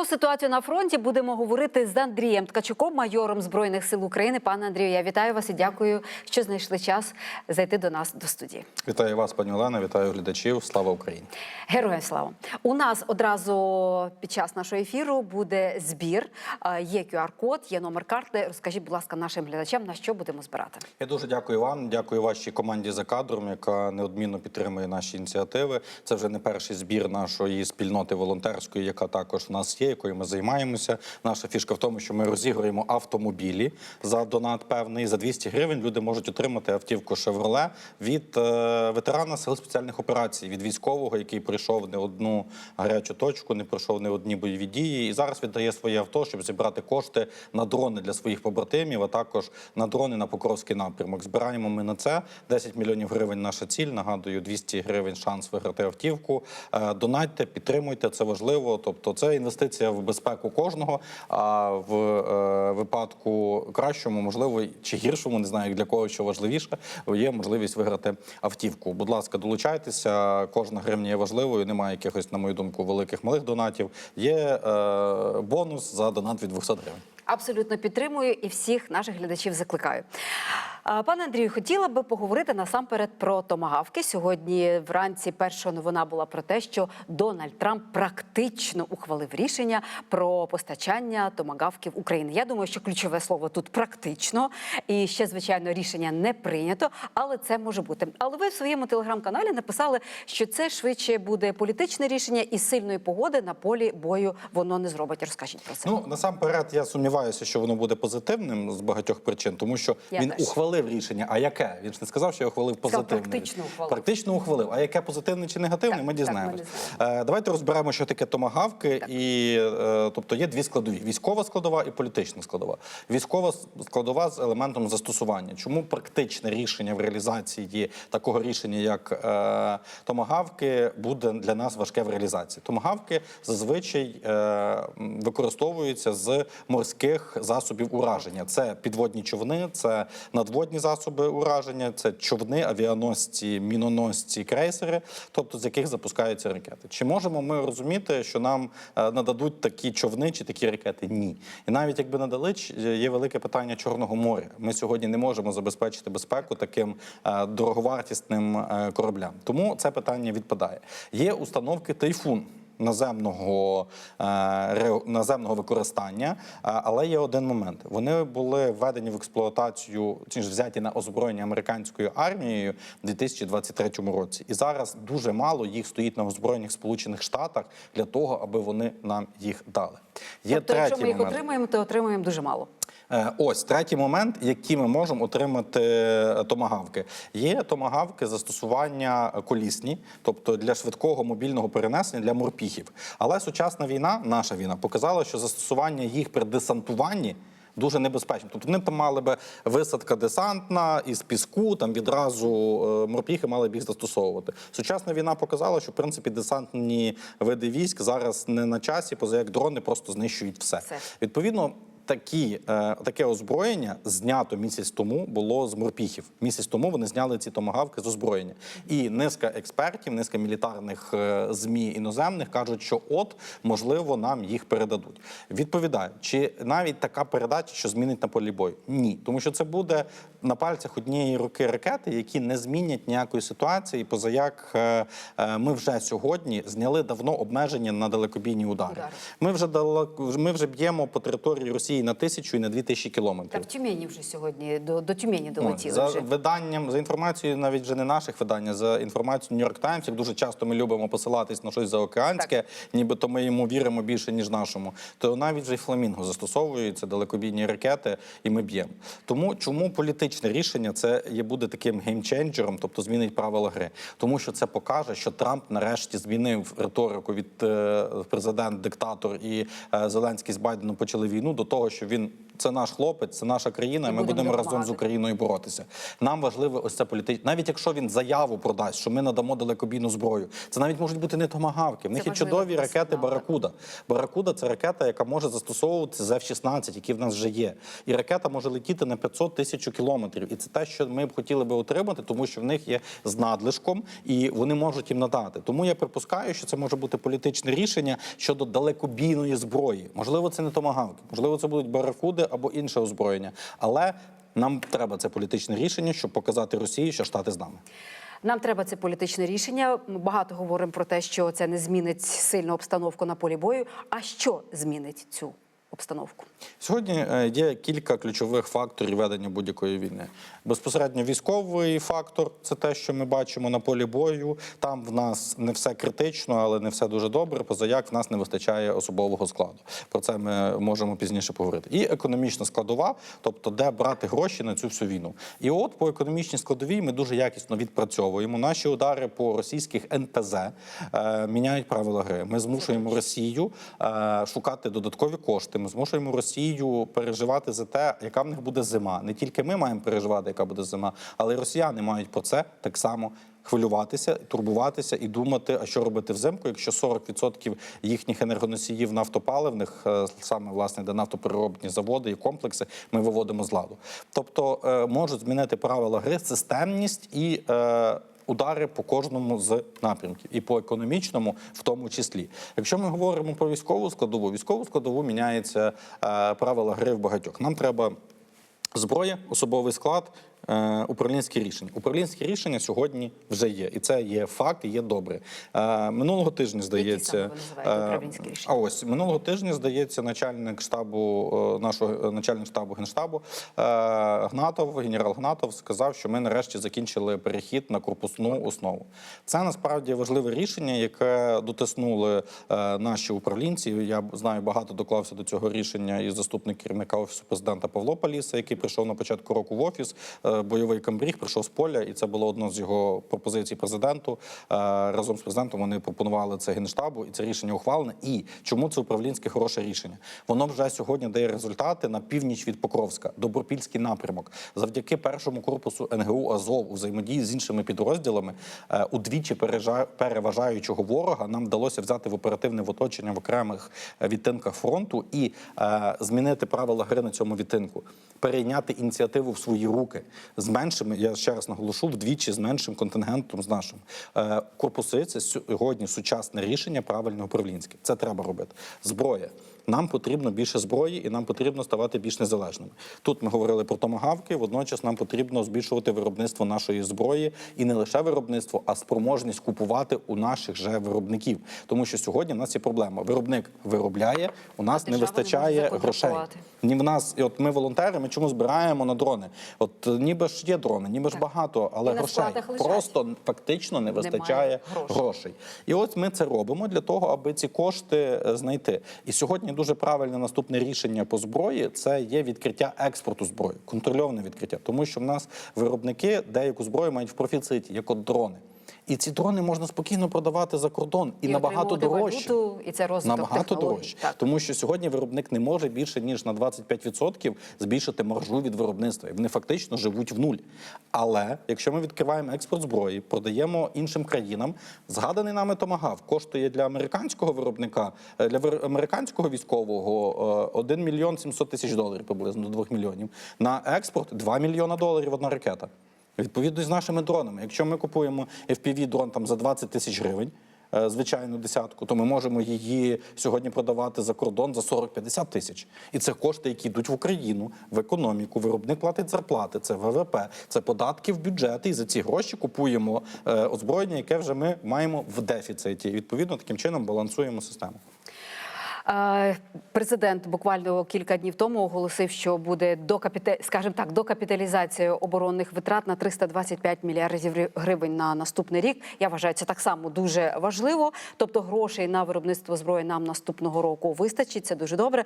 Про ситуацію на фронті будемо говорити з Андрієм Ткачуком, майором збройних сил України. Пане Андрію, я вітаю вас і дякую, що знайшли час зайти до нас до студії. Вітаю вас, пані Олена. Вітаю глядачів. Слава Україні! Героям слава! У нас одразу під час нашого ефіру буде збір. Є QR-код, є номер карти. Розкажіть, будь ласка, нашим глядачам на що будемо збирати. Я дуже дякую вам. Дякую вашій команді за кадром, яка неодмінно підтримує наші ініціативи. Це вже не перший збір нашої спільноти волонтерської, яка також в нас є, якою ми займаємося. Наша фішка в тому, що ми розігруємо автомобілі за донат певний. За 200 гривень люди можуть отримати автівку Шевроле від е, ветерана сил спеціальних операцій, від військового, який пройшов не одну гарячу точку, не пройшов не одні бойові дії, і зараз віддає своє авто, щоб зібрати кошти на дрони для своїх побратимів, а також на дрони на Покровський напрямок. Збираємо ми на це 10 мільйонів гривень. Наша ціль. Нагадую, 200 гривень шанс виграти автівку. Е, Донатьте, підтримуйте, це важливо. Тобто, це інвестиція в безпеку кожного. А в е, випадку кращому, можливо, чи гіршому, не знаю для кого що важливіше, є можливість виграти автівку. Будь ласка, долучайтеся. Кожна гривня є важливою. Немає якихось, на мою думку, великих малих донатів. Є е, бонус за донат від 200 гривень. Абсолютно підтримую і всіх наших глядачів закликаю. Пане Андрію, хотіла би поговорити насамперед про томагавки. Сьогодні вранці перша новина була про те, що Дональд Трамп практично ухвалив рішення про постачання томагавків України. Я думаю, що ключове слово тут практично, і ще звичайно рішення не прийнято, але це може бути. Але ви в своєму телеграм-каналі написали, що це швидше буде політичне рішення і сильної погоди на полі бою воно не зробить. Розкажіть про це. Ну насамперед, я сумніваюся, що воно буде позитивним з багатьох причин, тому що Я він теж. Ухвалив рішення. А яке? Він ж не сказав, що я ухвалив позитивне. практично ухвалив. Практично ухвалив. А яке позитивне чи негативне? Так, ми так, ми дізнаємось. не Е, давайте розберемо, що таке томагавки, і е, тобто є дві складові: військова складова і політична складова. Військова складова з елементом застосування. Чому практичне рішення в реалізації такого рішення, як е, томагавки, буде для нас важке в реалізації? Томагавки зазвичай е, використовуються з морських засобів ураження. Це підводні човни, це надводні засоби ураження, це човни, авіаносці, міноносці, крейсери, тобто з яких запускаються ракети. Чи можемо ми розуміти, що нам е, нададуть такі човни чи такі ракети? Ні. І навіть якби надали, є велике питання Чорного моря. Ми сьогодні не можемо забезпечити безпеку таким е, дороговартісним е, кораблям. Тому це питання відпадає. Є установки тайфун наземного е, наземного використання. Е, Але є один момент: вони були введені в експлуатацію, чи ж взяті на озброєння американською армією в 2023 році. І зараз дуже мало їх стоїть на озброєннях Сполучених Штатах для того, аби вони нам їх дали. Є тобто, якщо ми їх момент. отримаємо, то отримаємо дуже мало. Е, Ось третій момент, який ми можемо отримати е, томагавки. Є томагавки застосування колісні, тобто для швидкого мобільного перенесення для морпіхів. Але сучасна війна, наша війна, показала, що застосування їх при десантуванні. Дуже небезпечно. Тобто вони там мали би висадка десантна із піску, там відразу е, морпіхи мали б їх застосовувати. Сучасна війна показала, що в принципі десантні види військ зараз не на часі, поза як дрони просто знищують все. Все. Відповідно, такі, е, таке озброєння знято місяць тому було з морпіхів. Місяць тому вони зняли ці томагавки з озброєння. І низка експертів, низка мілітарних е, змі іноземних кажуть, що от можливо нам їх передадуть. Відповідаю, чи навіть така передача, що змінить на полі бою? Ні, тому що це буде на пальцях однієї руки ракети, які не змінять ніякої ситуації, поза як е, е, ми вже сьогодні зняли давно обмеження на далекобійні. Удари. Ми вже далеко ми вже б'ємо по території Росії на тисячу і на дві тисячі кілометрів. в Тюмені вже сьогодні до, до Тюмені Ну, долетіли за вже. виданням, за інформацією, навіть вже не наших видань, за інформацією Нью-Йорк Таймс, як дуже часто ми любимо посилатись на щось заокеанське, нібито ми йому віримо більше, ніж нашому. То навіть вже й фламінго застосовуються далекобійні ракети, і ми б'ємо. Тому чому політичне рішення це є буде таким геймченджером, тобто змінить правила гри, тому що це покаже, що Трамп нарешті змінив риторику від е, президент, диктатор і е, Зеленський з Байденом почали війну до того, того, що він це наш хлопець, це наша країна. і Ми будемо будемо разом з. Україною боротися. Нам важливо ось це політичне. Навіть якщо він заяву продасть, що ми надамо далекобійну зброю, це навіть можуть бути не томагавки. В них є чудові ракети. Баракуда. Баракуда це ракета, яка може застосовуватися з F-16, які в нас вже є. І ракета може летіти на 500 тисяч кілометрів. І це те, що ми б хотіли би отримати, тому що в них є з надлишком, і вони можуть їм надати. Тому я припускаю, що це може бути політичне рішення щодо далекобійної зброї. Можливо, це не томагавки, можливо, це будуть баракуди або інше озброєння. Але нам треба це політичне рішення, щоб показати Росії, що штати з нами. Нам треба це політичне рішення. Ми багато говоримо про те, що це не змінить сильну обстановку на полі бою. А що змінить цю обстановку? Сьогодні е, є кілька ключових факторів ведення будь-якої війни. Безпосередньо військовий фактор це те, що ми бачимо на полі бою. Там в нас не все критично, але не все дуже добре. Позаяк в нас не вистачає особового складу. Про це ми можемо пізніше поговорити. І економічна складова, тобто де брати гроші на цю всю війну. І от по економічній складовій ми дуже якісно відпрацьовуємо. Наші удари по російських НПЗ е, міняють правила гри. Ми змушуємо Росію е, шукати додаткові кошти. Ми змушуємо Росію переживати за те, яка в них буде зима. Не тільки ми маємо переживати, яка буде зима, але й росіяни мають про це так само. Хвилюватися, турбуватися і думати, а що робити взимку, якщо 40% їхніх енергоносіїв нафтопаливних, е, саме власне, де нафтопереробні заводи і комплекси, ми виводимо з ладу. Тобто е, можуть змінити правила гри, системність і е, удари по кожному з напрямків, і по економічному, в тому числі. Якщо ми говоримо про військову складову, військову складову міняється е, правила гри в багатьох. Нам треба зброя, особовий склад. Е, Управлінські рішення. Управлінські рішення сьогодні вже є, і це є факт, і є добре. Е, Минулого тижня здається, називаєте е, а ось минулого тижня здається, начальник штабу нашого начальник штабу генштабу Гнатов, генерал Гнатов, сказав, що ми нарешті закінчили перехід на корпусну основу. Це насправді важливе рішення, яке дотиснули наші управлінці. Я знаю, багато доклався до цього рішення і заступник керівника офісу президента Павло Паліса, який прийшов на початку року в офіс. Е, Бойовий камбріг прийшов з поля, і це було одно з його пропозицій президенту. Е, Разом з президентом вони пропонували це генштабу, і це рішення ухвалене. І чому це управлінське хороше рішення? Воно вже сьогодні дає результати на північ від Покровська, Добропільський напрямок. Завдяки першому корпусу НГУ Азов у взаємодії з іншими підрозділами, е, удвічі переважаючого ворога, нам вдалося взяти в оперативне в оточення в окремих відтинках фронту і змінити правила гри на цьому відтинку, перейняти ініціативу в свої руки з меншими. Я ще раз наголошу вдвічі з меншим контингентом з нашим. Е, корпуси це сьогодні сучасне рішення, правильне управлінське. Це треба робити. Зброя. Нам потрібно більше зброї, і нам потрібно ставати більш незалежними. Тут ми говорили про томагавки. Водночас нам потрібно збільшувати виробництво нашої зброї і не лише виробництво, а спроможність купувати у наших же виробників. Тому що сьогодні в нас є проблема. Виробник виробляє, у нас не не вистачає грошей. Ні, в нас, і от ми волонтери, ми чому збираємо на дрони? От е, ніби ж є дрони, ніби ж багато, але грошей просто фактично не вистачає грошей. грошей. І ось ми це робимо для того, аби ці кошти е, знайти. І сьогодні дуже правильне наступне рішення по зброї це є відкриття експорту зброї, контрольоване відкриття, тому що в нас виробники деяку зброю мають в профіциті, як от дрони. І ці дрони можна спокійно продавати за кордон і, І набагато дорожче. валюту, і це розвиток набагато дорожче. Так. Тому що сьогодні виробник не може більше ніж на 25% збільшити маржу від виробництва. І вони фактично живуть в нуль. Але якщо ми відкриваємо експорт зброї, продаємо іншим країнам, згаданий нами томагав коштує для американського виробника, е, для американського військового е, 1 мільйон 700 тисяч доларів, приблизно до 2 мільйонів. На експорт 2 мільйона доларів одна ракета. Відповідно з нашими дронами. Якщо ми купуємо FPV дрон там за 20 тисяч гривень. е, Звичайну десятку, то ми можемо її сьогодні продавати за кордон за 40-50 тисяч. І це кошти, які йдуть в Україну, в економіку. Виробник платить зарплати, це ВВП, це податки в бюджет. І за ці гроші купуємо е, озброєння, яке вже ми маємо в дефіциті. І відповідно таким чином балансуємо систему. Президент буквально кілька днів тому оголосив, що буде докапіта... скажімо так, докапіталізація оборонних витрат на 325 мільярдів гривень на наступний рік. Я вважаю, це так само дуже важливо. Тобто грошей на виробництво зброї нам наступного року вистачить. Це дуже добре.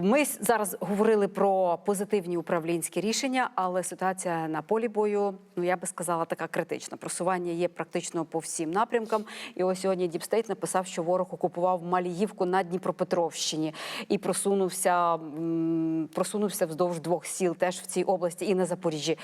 Ми зараз говорили про позитивні управлінські рішення, але ситуація на полі бою, ну я би сказала, така критична. Просування є практично по всім напрямкам. І ось сьогодні Діпстейт написав, що ворог окупував Маліївку на Дніпропетровщині. Дніпропетровщині і просунувся, просунувся вздовж двох сіл теж в цій області і на Запоріжжі.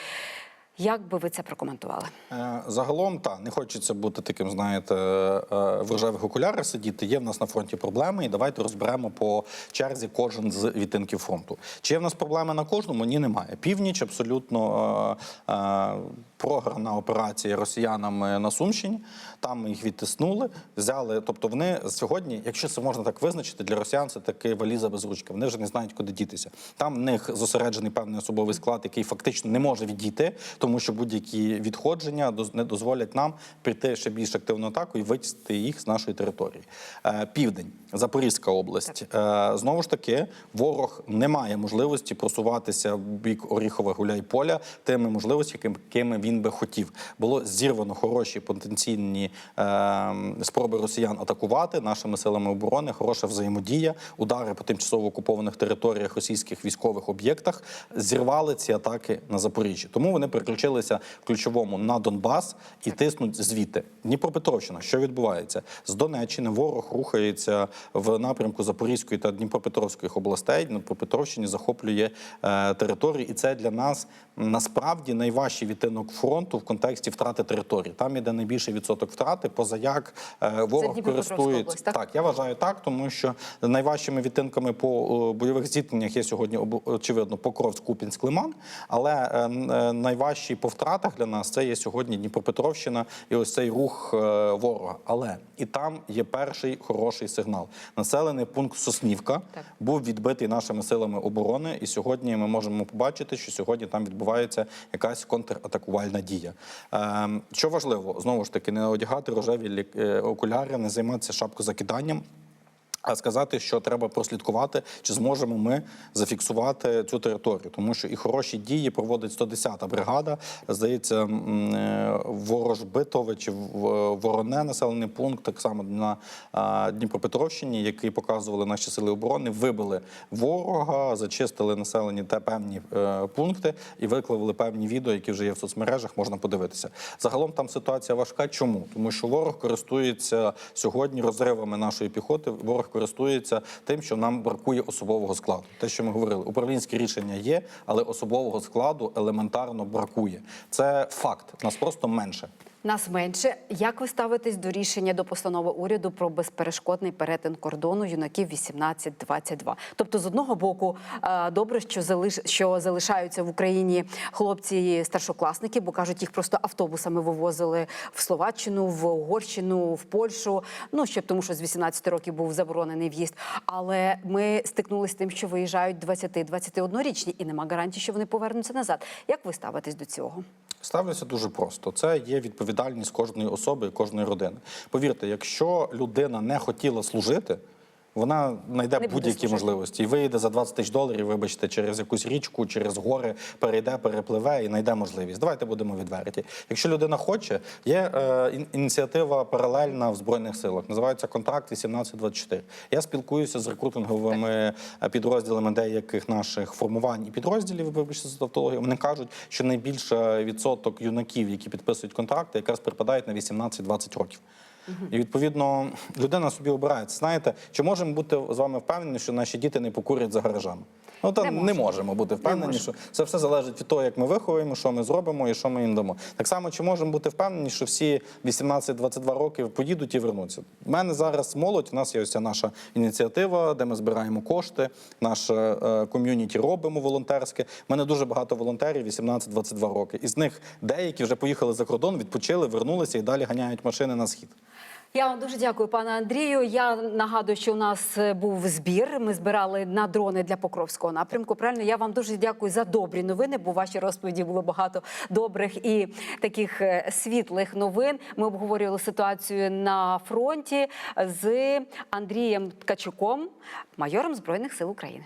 Як би ви це прокоментували? Е, Загалом, та не хочеться бути таким, знаєте, е, в рожевих окулярах сидіти. Є в нас на фронті проблеми, і давайте розберемо по черзі кожен з відтинків фронту. Чи є в нас проблеми на кожному? Ні, немає. Північ абсолютно е, е, програна операція росіянами на Сумщині. Там їх відтиснули, взяли. Тобто, вони сьогодні, якщо це можна так визначити, для росіян це таки валіза без ручки. Вони вже не знають, куди дітися. Там в них зосереджений певний особовий склад, який фактично не може відійти, тому що будь-які відходження не дозволять нам прийти ще більш активну атаку і витіснити їх з нашої території. Е, Південь, Запорізька область. Е, Знову ж таки, ворог не має можливості просуватися в бік Оріхова Гуляйполя тими можливостями, якими він би хотів. Було зірвано хороші потенційні е, спроби росіян атакувати нашими силами оборони, хороша взаємодія, удари по тимчасово окупованих територіях російських військових об'єктах зірвали ці атаки на Запоріжжі. Тому вони переключилися в ключовому на Донбас і тиснуть звідти. Дніпропетровщина, що відбувається з Донеччини? Ворог рухається в напрямку Запорізької та Дніпропетровських областей. Дніпропетровщині захоплює е, території, і це для нас насправді найважчий відтинок фронту в контексті втрати території. Там іде найбільший відсоток втрати, поза як е, ворог користується так? так. Я вважаю так, тому що найважчими відтинками по е, бойових зіткненнях є сьогодні очевидно Покровськ, Купінськ, Лиман. Але е, найважчий по втратах для нас це є сьогодні Дніпропетровщина і ось цей рух ворога. Але і там є перший хороший сигнал. Населений пункт Соснівка Так. був відбитий нашими силами оборони, і сьогодні ми можемо побачити, що сьогодні там відбувається якась контратакувальна дія. Ем, що важливо, знову ж таки, не одягати рожеві е, окуляри, не займатися шапкозакиданням. А сказати, що треба прослідкувати, чи зможемо ми зафіксувати цю територію, тому що і хороші дії проводить 110-та бригада. Здається, е, Ворожбитове чи Вороне населений пункт, так само на Дніпропетровщині, який показували наші сили оборони, вибили ворога, зачистили населені та певні е, пункти і виклали певні відео, які вже є в соцмережах. Можна подивитися. Загалом там ситуація важка. Чому? Тому що ворог користується сьогодні розривами нашої піхоти. Ворог користується тим, що нам бракує особового складу. Те, що ми говорили, управлінське рішення є, але особового складу елементарно бракує. Це факт. Нас просто менше. Нас менше. Як ви ставитесь до рішення до постанови уряду про безперешкодний перетин кордону юнаків 18-22? Тобто, з одного боку, е, добре, що залиш що залишаються в Україні хлопці старшокласники, бо кажуть, їх просто автобусами вивозили в Словаччину, в Угорщину, в Польщу. Ну ще тому, що з 18 років був заборонений в'їзд. Але ми стикнулися з тим, що виїжджають 20-21-річні, і нема гарантії, що вони повернуться назад. Як ви ставитесь до цього? Ставлюся дуже просто. Це є відповідальність кожної особи, кожної родини. Повірте, якщо людина не хотіла служити. Вона знайде будь-які можливості і виїде за 20 тисяч доларів, вибачте, через якусь річку, через гори, перейде, перепливе і знайде можливість. Давайте будемо відверті. Якщо людина хоче, є е, ініціатива паралельна в збройних силах. Називається контракт 1824. Я спілкуюся з рекрутинговими е, підрозділами деяких наших формувань і підрозділів. Вибачте за тавтологію. Вони кажуть, що найбільше відсоток юнаків, які підписують контракти, якраз припадають на 18-20 років. І відповідно людина собі обирає. Знаєте, чи можемо бути з вами впевнені, що наші діти не покурять за гаражами? Ну та Не не, можемо. бути впевнені, можемо. що це все залежить від того, як ми виховуємо, що ми зробимо і що ми їм дамо. Так само, чи можемо бути впевнені, що всі 18-22 роки поїдуть і вернуться. У мене зараз молодь. У нас є ось ця наша ініціатива, де ми збираємо кошти. Наше е, ком'юніті робимо волонтерське. У мене дуже багато волонтерів 18-22 роки. Із них деякі вже поїхали за кордон, відпочили, вернулися і далі ганяють машини на схід. Я вам дуже дякую, пане Андрію. Я нагадую, що у нас е, був збір. Ми збирали на дрони для Покровського напрямку. Правильно, я вам дуже дякую за добрі новини, бо в вашій розповіді було багато добрих і таких е, світлих новин. Ми обговорювали ситуацію на фронті з Андрієм Ткачуком, майором Збройних сил України.